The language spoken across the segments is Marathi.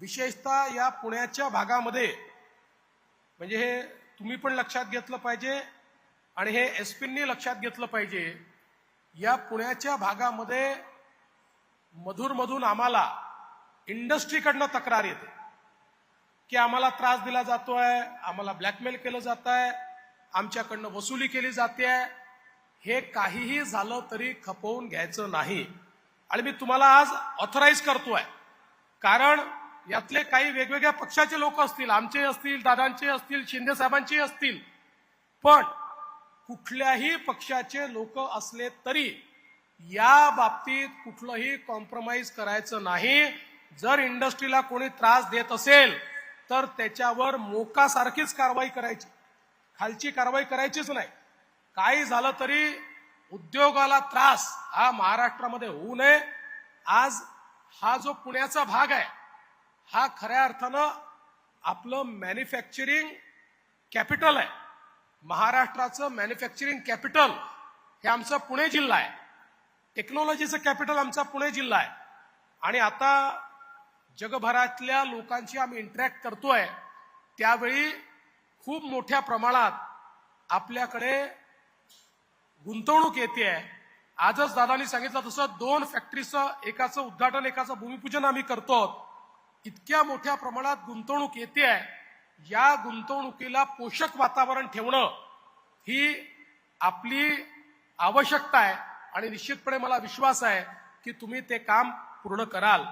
विशेषतः या पुण्याच्या भागामध्ये म्हणजे हे तुम्ही पण लक्षात घेतलं पाहिजे आणि हे एस लक्षात घेतलं पाहिजे या पुण्याच्या भागामध्ये मधून आम्हाला इंडस्ट्रीकडनं तक्रार येते. की आम्हाला त्रास दिला जातो आहे आम्हाला ब्लॅकमेल केलं जात आहे आमच्याकडनं वसुली केली जाते. आहे हे काहीही झालं तरी खपवून घ्यायचं नाही. आणि मी तुम्हाला आज ऑथराईज करतोय. कारण यातले काही वेगवेगळ्या पक्षाचे लोक असतील आमचे असतील दादांचे असतील शिंदे साहेबांचे असतील. पण कुठल्याही पक्षाचे लोक असले तरी या बाबतीत कुठलंही कॉम्प्रोमाइज करायचं नाही. जर इंडस्ट्रीला कोणी त्रास देत असेल तर त्याच्यावर मोकासारखीच कारवाई करायची. खालची कारवाई करायचीच नाही. काही झालं तरी उद्योगाला त्रास हा महाराष्ट्रामध्ये होऊ नये. आज हा जो पुण्याचा भाग आहे हा खऱ्या अर्थानं आपलं मॅन्युफॅक्चरिंग कॅपिटल आहे. महाराष्ट्राचं मॅन्युफॅक्चरिंग कॅपिटल हे आमचा पुणे जिल्हा आहे. टेक्नॉलॉजीचं कॅपिटल आमचा पुणे जिल्हा आहे. आणि आता जगभरातल्या लोकांशी आम्ही इंटरॅक्ट करतोय त्यावेळी खूप मोठ्या प्रमाणात आपल्याकडे गुंतवणूक येते आहे. आजच दादानी सांगितलं तसं दोन फॅक्टरीचं एकाचं उद्घाटन एकाचं भूमिपूजन आम्ही करतो इतक्या मोठ्या प्रमाणात गुंतवणूक येते आहे या गुंतवणुकीला पोषक वातावरण ठेवणं ही आपली आवश्यकता आहे आणि निश्चितपणे मला विश्वास आहे की तुम्ही ते काम पूर्ण कराल.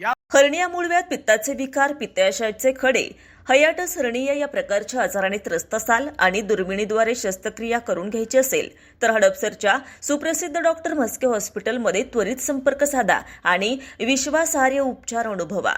या हर्णिया मूळव्यात पित्ताचे विकार पित्ताशयाचे खडे हयाटस हर्निया या प्रकारच्या आजाराने त्रस्त असाल आणि दुर्बिणीद्वारे शस्त्रक्रिया करून घ्यायची असेल तर हडपसरच्या सुप्रसिद्ध डॉक्टर म्हस्के हॉस्पिटलमध्ये त्वरित संपर्क साधा आणि विश्वासार्ह उपचार अनुभवा.